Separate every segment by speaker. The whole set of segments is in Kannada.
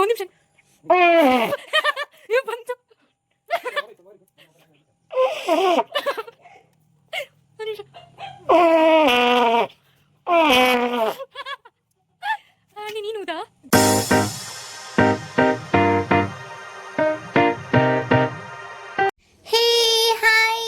Speaker 1: ಒಂದು ನಿಮಿಷ ಬಂತು ನೀನುದಾ
Speaker 2: ಹೇ ಹಾಯ್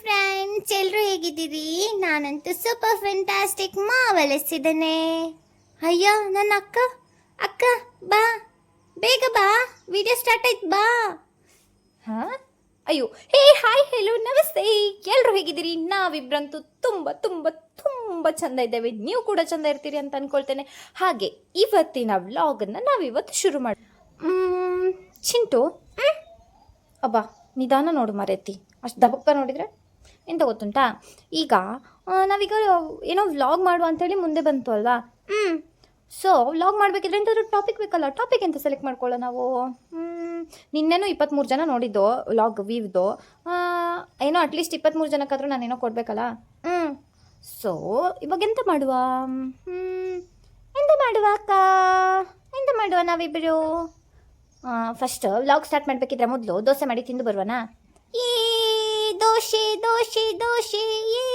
Speaker 2: ಫ್ರೆಂಡ್ಸ್ ಎಲ್ಲರೂ ಹೇಗಿದ್ದೀರಿ? ನಾನಂತೂ ಸೂಪರ್ ಫ್ಯಾಂಟಾಸ್ಟಿಕ್ ಮಾವಲೆಸಿದ್ದೇನೆ ಅಯ್ಯೋ, ನನ್ನ ಅಕ್ಕ. ಅಕ್ಕ, ಬಾ. ಬೇಗ ಬಾ ವಿಡಿಯೋ ಸ್ಟಾರ್ಟ್ ಆಯ್ತು ಬಾ.
Speaker 1: ಹಾ? ಅಯ್ಯೋ ಹೇ ಹಾಯ್ ಹೆಲೋ ನಮಸ್ತೆ. ಎಲ್ಲರೂ ಹೇಗಿದ್ದೀರಿ? ನಾವಿಬ್ರಂತೂ ತುಂಬ ತುಂಬ ತುಂಬ ಚಂದ ಇದ್ದೇವೆ. ನೀವು ಕೂಡ ಚಂದ ಇರ್ತೀರಿ ಅಂತ ಅನ್ಕೊಳ್ತೇನೆ. ಹಾಗೆ ಇವತ್ತಿನ ವ್ಲಾಗನ್ನು ನಾವಿವತ್ತು ಶುರು ಮಾಡಿ ಚಿಂಟು? ಅಬ್ಬಾ ನಿಧಾನ ನೋಡು ಮರೆತಿ. ಅಷ್ಟು ದಬಕ್ಕ ನೋಡಿದರೆ ಎಂತ ಗೊತ್ತುಂಟಾ? ಈಗ ನಾವೀಗ ಏನೋ ವ್ಲಾಗ್ ಮಾಡುವ ಅಂತೇಳಿ ಮುಂದೆ ಬಂತು ಅಲ್ವಾ? ಹ್ಞೂ ಸೊ ವ್ಲಾಗ್ ಮಾಡಬೇಕಿದ್ರೆ ಎಂತಾದ್ರೂ ಟಾಪಿಕ್ ಬೇಕಲ್ಲ? ಟಾಪಿಕ್ ಎಂತ ಸೆಲೆಕ್ಟ್ ಮಾಡ್ಕೊಳ್ಳೋ ನಾವು? ನಿನ್ನೆನೂ ಇಪ್ಪತ್ತ್ಮೂರು ಜನ ನೋಡಿದ್ದು ವ್ಲಾಗ್ ವೀವ್ದು ಏನೋ ಅಟ್ಲೀಸ್ಟ್ ಇಪ್ಪತ್ತ್ಮೂರು ನಾನು ನಾನೇನೋ ಕೊಡಬೇಕಲ್ಲ? ಹ್ಞೂ ಸೊ ಇವಾಗ ಎಂತ ಮಾಡುವ? ಎಂತ ಮಾಡುವ ಅಕ್ಕ? ಎಂತ ಮಾಡುವ ನಾವಿಬ್ಬರು ಫಸ್ಟ್ ವ್ಲಾಗ್ ಸ್ಟಾರ್ಟ್ ಮಾಡಬೇಕಿದ್ರೆ ಮೊದಲು ದೋಸೆ ಮಾಡಿ ತಿಂದು ಬರುವನಾ?
Speaker 2: ಏ, ದೋಸೆ ದೋಸೆ ದೋಸೆ, ಏ,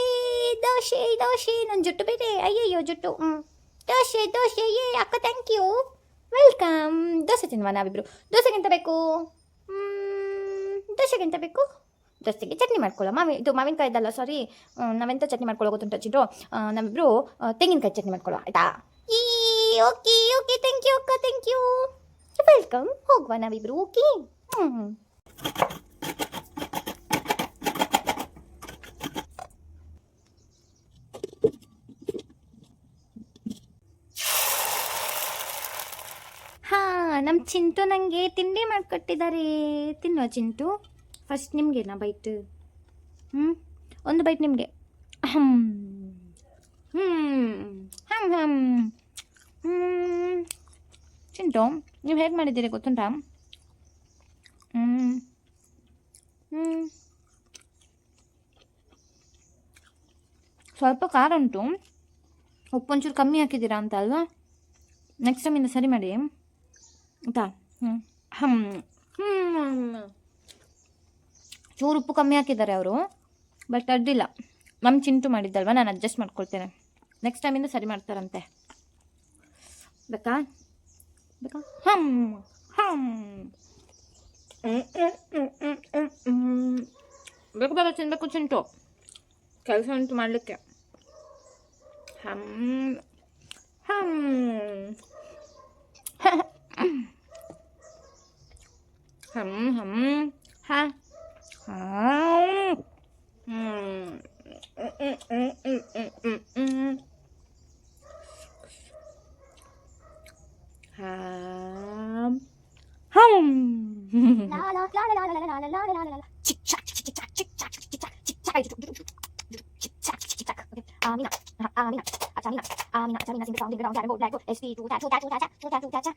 Speaker 2: ದೋಸೆ ದೋಸೆ. ನನ್ನ ಜುಟ್ಟು ಬೇರೆ. ಅಯ್ಯಯ್ಯೋ, ಜುಟ್ಟು. ಹ್ಞೂ ದೋಸೆ ದೋಸೆ, ಏ, ಅಕ್ಕ ಥ್ಯಾಂಕ್ ಯು
Speaker 1: ವೆಲ್ಕಮ್ ದೋಸೆ ತಿನ್ನುವ ನಾವಿಬ್ರು. ದೋಸೆಗಿಂತ ಬೇಕು? ದೋಸೆಗಿಂತ ಬೇಕು? ದೋಸೆಗೆ ಚಟ್ನಿ ಮಾಡ್ಕೊಳ್ಳೋ ಮಾವಿ, ಇದು ಮಾವಿನಕಾಯ್ದಲ್ಲ ಸಾರಿ ನಾವೆಂತ ಚಟ್ನಿ ಮಾಡ್ಕೊಳ್ಳೋ ಗೊತ್ತುಂಟ ಚಿಟ್ಟು ನಾವಿಬ್ರು ತೆಂಗಿನಕಾಯಿ ಚಟ್ನಿ ಮಾಡ್ಕೊಳ್ಳೋ ಆಯ್ತಾ?
Speaker 2: ಈ, ಓಕೆ ಓಕೆ ಥ್ಯಾಂಕ್ ಯು ಅಕ್ಕ ಥ್ಯಾಂಕ್ ಯು
Speaker 1: ವೆಲ್ಕಮ್ ಹೋಗುವ ನಾವಿಬ್ರು, ಓಕೆ? ಹ್ಞೂ ಹಾಂ ನಮ್ಮ ಚಿಂಟು ನನಗೆ ತಿಂಡಿ ಮಾಡಿಕೊಟ್ಟಿದ್ದಾರೆ ತಿನ್ನುವ ಚಿಂಟು? ಫಸ್ಟ್ ನಿಮಗೇನಾ ಬೈಟ್ ಹ್ಞೂ ಒಂದು ಬೈಟ್ ನಿಮಗೆ. ಹ್ಞೂ ಹ್ಞೂ ಹ್ಞೂ ಹ್ಮ್. ಚಿಂಟು, ನೀವು ಹೇಗೆ ಮಾಡಿದ್ದೀರಿ ಗೊತ್ತುಂಟಾ? ಹ್ಞೂ ಹ್ಞೂ ಸ್ವಲ್ಪ ಖಾರ ಉಂಟು. ಉಪ್ಪು ಒಂಚೂರು ಕಮ್ಮಿ ಹಾಕಿದ್ದೀರಾ ಅಂತ ಅಲ್ವಾ? ನೆಕ್ಸ್ಟ್ ಟೈಮಿಂದ ಸರಿ ಮಾಡಿ. ಆಯ್ತಾ ಹ್ಞೂ ಹ್ಞೂ ಹ್ಞೂ ಚೂರು ಉಪ್ಪು ಕಮ್ಮಿ ಹಾಕಿದ್ದಾರೆ ಅವರು ಬಟ್ ಅಡ್ಡಿಲ್ಲ. ನಮ್ಮ ಚಿಂಟು ಮಾಡಿದ್ದಲ್ವ ನಾನು ಅಡ್ಜಸ್ಟ್ ಮಾಡ್ಕೊಳ್ತೇನೆ. ನೆಕ್ಸ್ಟ್ ಟೈಮಿಂದ ಸರಿ ಮಾಡ್ತಾರಂತೆ. ಬೇಕಾ? ಬೇಕಾ? ಹಮ್ ಹಮ್. ಬೇಕು ಬೇಕು ತಿನ್ಬೇಕು ಚಿಂಟು? ಕೆಲಸ ಉಂಟು ಮಾಡಲಿಕ್ಕೆ. ಹಮ್. ಹಮ್. 음, 음, 하, 아, 음, 음, 음, 음, 음, 음, 음, 함, 함. 칙착, 칙칙착, 칙착, 칙칙착, 칙착, 칙착, 칙착, 아미나, 아미나, 아자미나,
Speaker 2: 아미나, 아자미나, 싱글 사운드, 그라운드, 알고, 알고, SD, 두다, 두다, 두다자, 두다, 두다자.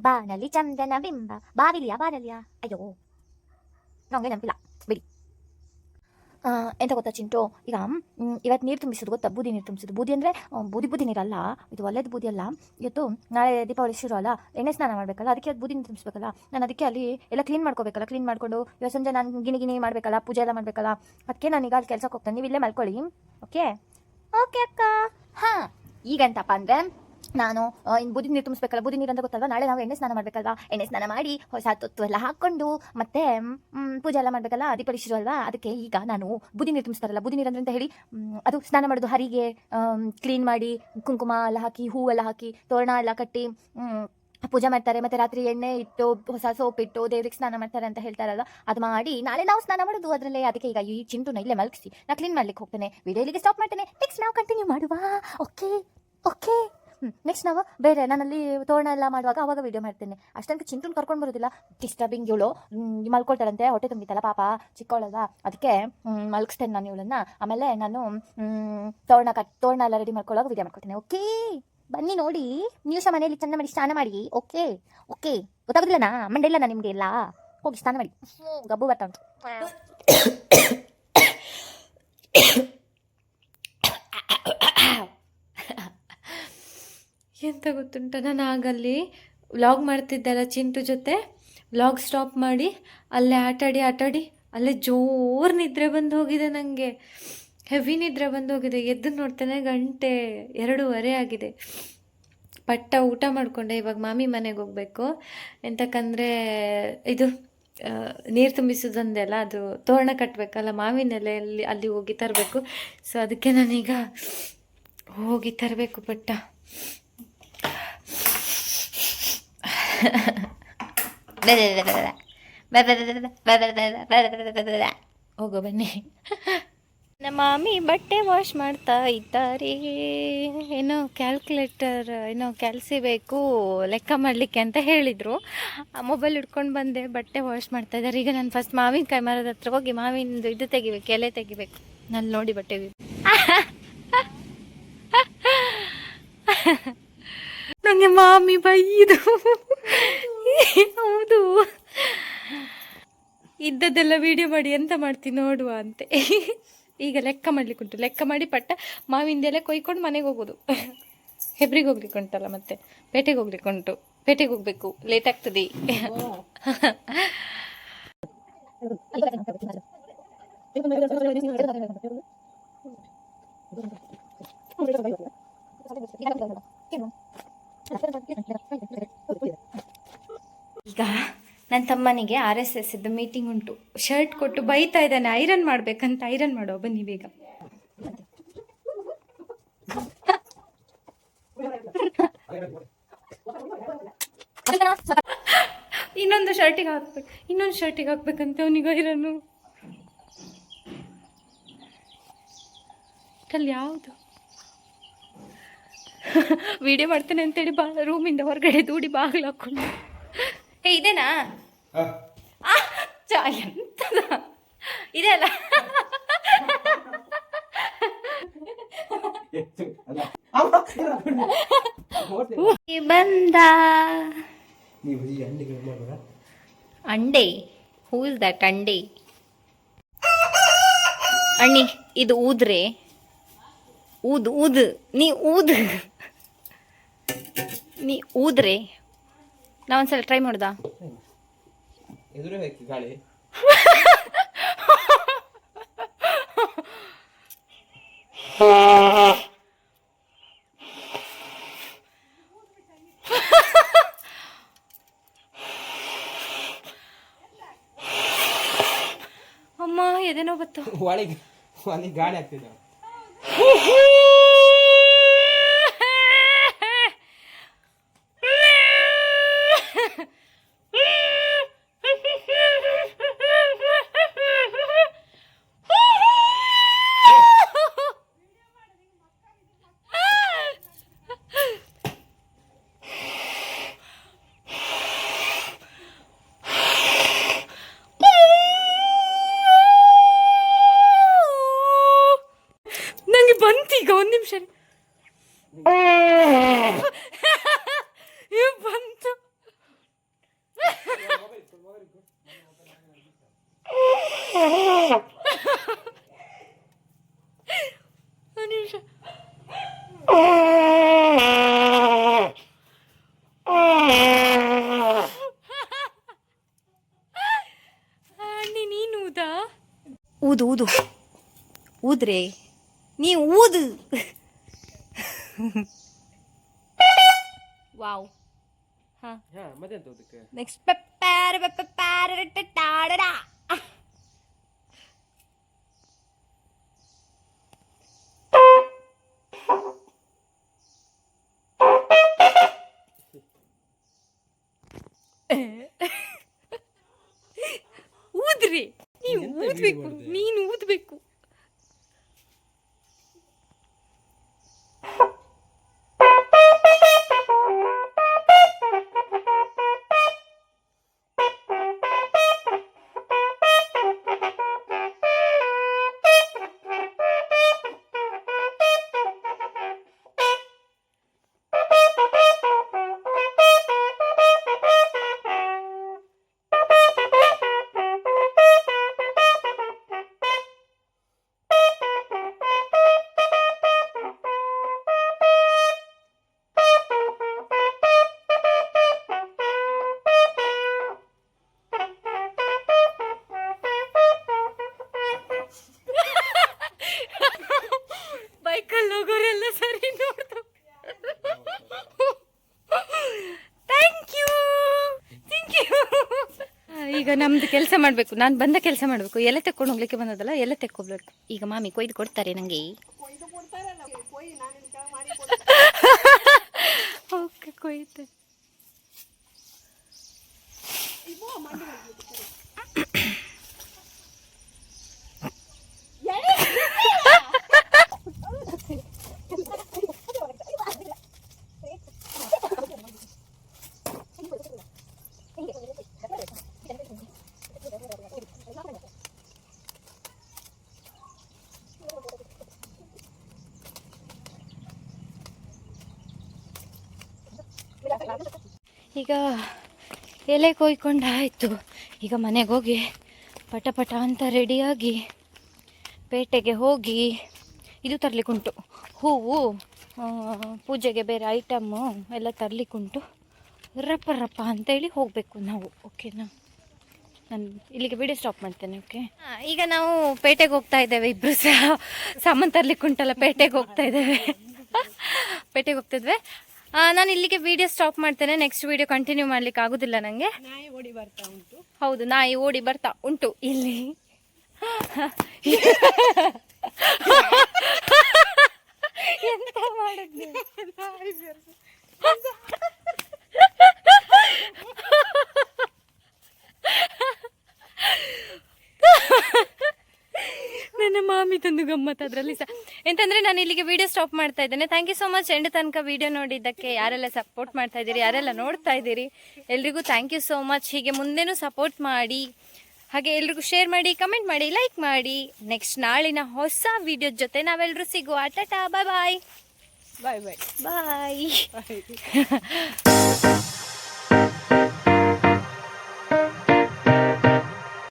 Speaker 2: ಬಾನಲ್ಲಿ ಚಂದನ ಬಿಂಬ ಬಾವಿಲಿಯ ಬಾನಲಿಯ ಅಯ್ಯೋ ನಂಗೆ ನೆನಪಿಲ್ಲ ಬಿಡಿ
Speaker 1: ಆ, ಎಂತ ಗೊತ್ತಾ ಚಿಂಟು ಈಗ ಇವತ್ತು ನೀರು ತುಂಬಿಸೋದು ಗೊತ್ತಾ ಬೂದಿ ನೀರು ತುಂಬಿಸೋದು ಬೂದಿ ಅಂದರೆ ಬೂದಿ ಬೂದಿ ನೀರಲ್ಲ ಇದು ಒಳ್ಳೆದು ಬೂದಿ ಅಲ್ಲ ಇವತ್ತು ನಾಳೆ ದೀಪಾವಳಿ ಶುರು ಅಲ್ಲ ಎಣ್ಣೆ ಸ್ನಾನ ಮಾಡಬೇಕಲ್ಲ ಅದಕ್ಕೆ ಅದು ಬೂದಿ ನೀರು ತುಂಬಿಸ್ಬೇಕಲ್ಲ ನಾನು ಅದಕ್ಕೆ ಅಲ್ಲಿ ಎಲ್ಲ ಕ್ಲೀನ್ ಮಾಡ್ಕೋಬೇಕಲ್ಲ ಕ್ಲೀನ್ ಮಾಡಿಕೊಂಡು ಇವತ್ತು ಸಂಜೆ ನಾನು ಗಿಣಿ ಗಿಣಿ ಮಾಡಬೇಕಲ್ಲ ಪೂಜೆ ಎಲ್ಲ ಮಾಡಬೇಕಲ್ಲ. ಅದಕ್ಕೆ ನಾನೀಗ ಅಲ್ಲಿ ಕೆಲಸಕ್ಕೆ ಹೋಗ್ತೇನೆ. ನೀವು ಇಲ್ಲೇ ಮಲ್ಕೊಳ್ಳಿ. ಓಕೆ ಓಕೆ ಅಕ್ಕ. ಹಾಂ ಈಗಂತಪ್ಪ ಅಂದರೆ ನಾನು ಇನ್ನು ಬೂದಿ ನೀರು ತುಂಬಿಸ್ಬೇಕಲ್ಲ ಬುದ್ಧಿ ನೀರು ಅಂತ ಗೊತ್ತಲ್ವಾ? ನಾಳೆ ನಾವು ಎಣ್ಣೆ ಸ್ನಾನ ಮಾಡಬೇಕಲ್ವಾ? ಎಣ್ಣೆ ಸ್ನಾನ ಮಾಡಿ ಹೊಸ ತೊತ್ತು ಎಲ್ಲ ಹಾಕ್ಕೊಂಡು ಮತ್ತೆ ಪೂಜೆ ಎಲ್ಲ ಮಾಡಬೇಕಲ್ಲ, ದೀಪಾವಳಿ ಶುರು ಅಲ್ವಾ? ಅದಕ್ಕೆ ಈಗ ನಾನು ಬುದ್ಧಿ ನೀರು ತುಂಬಿಸ್ತಾರಲ್ಲ ಬುದ್ಧಿ ನೀರು ಅಂತ ಹೇಳಿ? ಅದು ಸ್ನಾನ ಮಾಡೋದು, ಹರಿಗೆ ಕ್ಲೀನ್ ಮಾಡಿ ಕುಂಕುಮ ಎಲ್ಲ ಹಾಕಿ ಹೂವೆಲ್ಲ ಹಾಕಿ, ತೋರಣ ಎಲ್ಲ ಕಟ್ಟಿ ಪೂಜೆ ಮಾಡ್ತಾರೆ. ಮತ್ತೆ ರಾತ್ರಿ ಎಣ್ಣೆ ಇಟ್ಟು, ಹೊಸ ಸೋಪ್ ಇಟ್ಟು, ದೇವ್ರಿಗೆ ಸ್ನಾನ ಮಾಡ್ತಾರೆ ಅಂತ ಹೇಳ್ತಾರಲ್ಲ ಅದು ಮಾಡಿ ನಾಳೆ ನಾವು ಸ್ನಾನ ಮಾಡೋದು ಅದರಲ್ಲೇ. ಅದಕ್ಕೆ ಈಗ ಈ ಚಿಂಟುನ ಇಲ್ಲೇ ಮಲಗಿಸಿ, ನಾ ಕ್ಲೀನ್ ಮಾಡ್ಲಿಕ್ಕೆ ಹೋಗ್ತೇನೆ. ವಿಡಿಯೋ ಸ್ಟಾಪ್ ಮಾಡ್ತೇನೆ. ನೆಕ್ಸ್ಟ್ ನಾವು ಕಂಟಿನ್ಯೂ ಮಾಡುವ. ಓಕೆ ಓಕೆ
Speaker 2: ನೆಕ್ಸ್ಟ್ ನಾವು ಬೇರೆ ನಾನಲ್ಲಿ ತೋರಣ ಎಲ್ಲ ಮಾಡುವಾಗ ಅವಾಗ ವೀಡಿಯೋ ಮಾಡ್ತೇನೆ. ಅಷ್ಟಂತ ಚಿಂಟುನ್ ಕರ್ಕೊಂಡು ಬರೋದಿಲ್ಲ. ಡಿಸ್ಟರ್ಬಿಂಗ್ ಇವಳು. ಮಲ್ಕೊಳ್ತಾಳಂತೆ ಹೊಟ್ಟೆ ತುಂಬಿತಲ್ಲ ಪಾಪ ಚಿಕ್ಕವಳಲ್ವಾ ಅದಕ್ಕೆ ಮಲ್ಗಿಸ್ತೇನೆ ನಾನು ಇವಳನ್ನ. ಆಮೇಲೆ ನಾನು ತೋರಣ ಕಟ್ ತೋರಣ ಎಲ್ಲ ರೆಡಿ ಮಾಡ್ಕೊಳ್ಳೋಕೆ ವಿಡಿಯೋ ಮಾಡ್ಕೊಳ್ತೇನೆ. ಓಕೆ ಬನ್ನಿ ನೋಡಿ. ನೀವು ಸಹ ಮನೆಯಲ್ಲಿ ಚಂದ ಮಾಡಿ ಸ್ನಾನ ಮಾಡಿ. ಓಕೆ ಓಕೆ ಗೊತ್ತಾಗೋದಿಲ್ಲನಾ ಮಂಡೆ ಇಲ್ಲ ನಿಮಗೆ ಎಲ್ಲ? ಹೋಗಿ ಸ್ನಾನ ಮಾಡಿ. ಗಬ್ಬು ಬರ್ತಾ ಉಂಟು.
Speaker 1: ಎಂತ ಗೊತ್ತುಂಟ? ನಾನು ಆಗಲ್ಲಿ ವ್ಲಾಗ್ ಮಾಡ್ತಿದ್ದಲ್ಲ ಚಿಂಟು ಜೊತೆ ವ್ಲಾಗ್ ಸ್ಟಾಪ್ ಮಾಡಿ ಅಲ್ಲೇ ಆಟಾಡಿ ಆಟಾಡಿ ಅಲ್ಲೇ ಜೋರು ನಿದ್ರೆ ಬಂದು ಹೋಗಿದೆ ನನಗೆ ಹೆವಿ ನಿದ್ರೆ ಬಂದು ಹೋಗಿದೆ. ಎದ್ದು ನೋಡ್ತೇನೆ ಗಂಟೆ ಎರಡೂವರೆ ಆಗಿದೆ. ಪಟ್ಟ ಊಟ ಮಾಡಿಕೊಂಡೆ ಇವಾಗ ಮಾಮಿ ಮನೆಗೆ ಹೋಗಬೇಕು. ಎಂತಕ್ಕಂದರೆ ಇದು ನೀರು ತುಂಬಿಸೋದೊಂದೆಲ್ಲ ಅದು ತೋರಣ ಕಟ್ಟಬೇಕಲ್ಲ ಮಾವಿನ ಎಲೆಯಲ್ಲಿ ಅಲ್ಲಿ ಹೋಗಿ ತರಬೇಕು. ಸೊ ಅದಕ್ಕೆ ನಾನೀಗ ಹೋಗಿ ತರಬೇಕು ಪಟ್ಟ. ಹೋಗೋ ಬನ್ನಿ. ನಮ್ಮ ಮಾಮಿ ಬಟ್ಟೆ ವಾಶ್ ಮಾಡ್ತಾ ಇದ್ದಾರೆ. ಏನೋ ಕ್ಯಾಲ್ಕುಲೇಟರ್ ಏನೋ ಬೇಕು ಲೆಕ್ಕ ಮಾಡಲಿಕ್ಕೆ ಅಂತ ಹೇಳಿದರು. ಮೊಬೈಲ್ ಹಿಡ್ಕೊಂಡು ಬಂದೆ, ಬಟ್ಟೆ ವಾಶ್ ಮಾಡ್ತಾ ಇದ್ದಾರೆ. ಈಗ ನಾನು ಫಸ್ಟ್ ಮಾವಿನಕಾಯಿ ಮರದ ಹತ್ರ ಹೋಗಿ ಮಾವಿನದು ಇದು ತೆಗಿಬೇಕು, ಎಲೆ ತೆಗಿಬೇಕು. ನಾನು ನೋಡಿ ಬಟ್ಟೆ ನನಗೆ ಮಾಮಿ ಬೈದು. ಹೌದು. ಇದ್ದದ್ದೆಲ್ಲ ವಿಡಿಯೋ ಮಾಡಿ ಎಂತ ಮಾಡ್ತೀನಿ ನೋಡುವ ಅಂತೆ. ಈಗ ಲೆಕ್ಕ ಮಾಡ್ಲಿಕ್ಕೆ ಉಂಟು. ಲೆಕ್ಕ ಮಾಡಿ ಪಟ್ಟ ಮಾವಿಂದೆಲ್ಲ ಕೊಯ್ಕೊಂಡು ಮನೆಗೆ ಹೋಗೋದು. ಹೆಬ್ರಿಗೆ ಹೋಗ್ಲಿಕ್ಕೆ ಉಂಟಲ್ಲ ಮತ್ತೆ? ಪೇಟೆಗೆ ಹೋಗ್ಲಿಕ್ಕೆ ಉಂಟು. ಪೇಟೆಗೆ ಹೋಗ್ಬೇಕು. ಲೇಟ್ ಆಗ್ತದೆ. ಈಗ ನನ್ನ ತಮ್ಮನಿಗೆ ಆರ್ ಎಸ್ ಎಸ್ ಇದ್ದ ಮೀಟಿಂಗ್ ಉಂಟು. ಶರ್ಟ್ ಕೊಟ್ಟು ಬೈತಾ ಇದ್ದಾನೆ. ಐರನ್ ಮಾಡ್ಬೇಕಂತ ಐರನ್ ಮಾಡೋ ಬನ್ನಿ ಬೇಗ. ಇನ್ನೊಂದು ಶರ್ಟಿಗೆ ಹಾಕ್ಬೇಕು. ಇನ್ನೊಂದು ಶರ್ಟಿಗೆ ಹಾಕ್ಬೇಕಂತ ಅವನಿಗೆ ಐರನ್ನು ಕಲ್ ಯಾವುದು? ವಿಡಿಯೋ ಮಾಡ್ತೇನೆ ಅಂತೇಳಿ ಬಾ ರೂಮಿಂದ ಹೊರಗಡೆ ದೂಡಿ ಬಾಗಿಲು ಹಾಕೊಂಡು. ಏ ಇದೇನಾ? ಚ ಎಂತದ? ಇದೆ ಅಲ್ಲ? ಬಂದ. ಅಂಡೆ. Who is that ಅಂಡೆ? ಅಣ್ಣಿ ಇದು ಊದ್ರೆ. ಊದ್ ಊದ್. ನೀ ಊದ್. ನೀ ಊದ್ರೆ. ನಾ ಒಂದ್ಸಲ ಟ್ರೈ ಮಾಡ್ದಾ?
Speaker 3: ಗಾಳಿ.
Speaker 1: ಅಮ್ಮ ಎದೇನೋ ಬತ್ತು
Speaker 3: ಒಳಗೆ ಒಳಗೆ ಗಾಳಿ ಆಗ್ತಿದೆ.
Speaker 1: ಬಂತೀಗ ಒಂದು ನಿಮಿಷ ಏ, ಬಂತು ಒಂದು ನಿಮಿಷ ಅಣ್ಣಿ ನೀನು ಊದಾ ಊದು ಊದು ಊದ್ರೆ ನೀ ಊದು. ವಾವ್. ಹಾ.
Speaker 3: ಹಾ ಮತ್ತೆಂತ ಅದಕ್ಕೆ
Speaker 1: ನೆಕ್ಸ್ಟ್ ಪೆಪ್ಪಾರ ಪೆಪ್ಪಾರ ಟಾಡಡ ಊದ್ರಿ. ನೀವು ಊದ್ಬೇಕು. ನೀನು ಊದ್ಬೇಕು. ನಮ್ದು ಕೆಲಸ ಮಾಡಬೇಕು. ನಾನು ಬಂದ ಕೆಲಸ ಮಾಡಬೇಕು. ಎಲೆ ತೆಕ್ಕೊಂಡು ಹೋಗ್ಲಿಕ್ಕೆ ಬಂದದಲ್ಲ ಎಲೆ ತೆಕ್ಕೋಬೇಕು.
Speaker 4: ಈಗ ಮಾಮಿ ಕೊಯ್ದು ಕೊಡ್ತಾರೆ ನನಗೆ
Speaker 1: ಓಕೆ ಕೊಯ್ತೆ. ಈಗ ಎಲೆ ಕೊಯ್ಕೊಂಡಾಯಿತು. ಈಗ ಮನೆಗೆ ಹೋಗಿ ಪಟ ಪಟ ಅಂತ ರೆಡಿಯಾಗಿ ಪೇಟೆಗೆ ಹೋಗಿ ಇದು ತರಲಿಕ್ಕುಂಟು. ಹೂವು ಪೂಜೆಗೆ ಬೇರೆ ಐಟಮ್ಮು ಎಲ್ಲ ತರಲಿಕ್ಕುಂಟು. ರಪ್ಪ ರಪ್ಪ ಅಂತೇಳಿ ಹೋಗಬೇಕು ನಾವು ಓಕೆನಾ ನಾನು ಇಲ್ಲಿಗೆ ವಿಡಿಯೋ ಸ್ಟಾಪ್ ಮಾಡ್ತೇನೆ ಓಕೆ ಈಗ ನಾವು ಪೇಟೆಗೆ ಹೋಗ್ತಾ ಇದ್ದೇವೆ ಇಬ್ಬರು ಸಹ. ಸಾಮಾನು ತರಲಿಕ್ಕುಂಟಲ್ಲ, ಪೇಟೆಗೆ ಹೋಗ್ತಾ ಇದ್ದೇವೆ. ಪೇಟೆಗೆ ಹೋಗ್ತಿದ್ವಿ ನಾನು ಇಲ್ಲಿಗೆ ವಿಡಿಯೋ ಸ್ಟಾಪ್ ಮಾಡ್ತೇನೆ. ನೆಕ್ಸ್ಟ್ ವಿಡಿಯೋ ಕಂಟಿನ್ಯೂ ಮಾಡ್ಲಿಕ್ಕೆ ಆಗುದಿಲ್ಲ ನನಗೆ ಹೌದು ನಾಯಿ ಓಡಿ ಬರ್ತಾ ಉಂಟು ಇಲ್ಲಿ. ಎಂತ ಮಾಡಿದ್ನಿ ನನ್ನ ಮಾಮಿ ತಂದು ಗಮ್ಮತ್ ಅದರಲ್ಲಿ ಸಹ ಎಂತಂದ್ರೆ ನಾನು ಇಲ್ಲಿಗೆ ವಿಡಿಯೋ ಸ್ಟಾಪ್ ಮಾಡ್ತಾ ಇದ್ದೇನೆ. Thank you so much end ತನಕ ವಿಡಿಯೋ ನೋಡಿದ್ದಕ್ಕೆ ಯಾರೆಲ್ಲ ಸಪೋರ್ಟ್ ಮಾಡ್ತಾ ಇದ್ದೀರಿ ಯಾರೆಲ್ಲ ನೋಡ್ತಾ ಇದ್ದೀರಿ ಎಲ್ರಿಗೂ ಥ್ಯಾಂಕ್ ಯು ಸೋ ಮಚ್ ಹೀಗೆ ಮುಂದೆನೂ ಸಪೋರ್ಟ್ ಮಾಡಿ ಹಾಗೆ ಎಲ್ರಿಗೂ ಶೇರ್ ಮಾಡಿ ಕಮೆಂಟ್ ಮಾಡಿ ಲೈಕ್ ಮಾಡಿ. ನೆಕ್ಸ್ಟ್ ನಾಳಿನ ಹೊಸ ವಿಡಿಯೋ ಜೊತೆ ನಾವೆಲ್ಲರೂ ಸಿಗುವ. ಟಾಟಾ ಬಾಯ್ ಬಾಯ್
Speaker 3: ಬಾಯ್ ಬಾಯ್
Speaker 1: ಬಾಯ್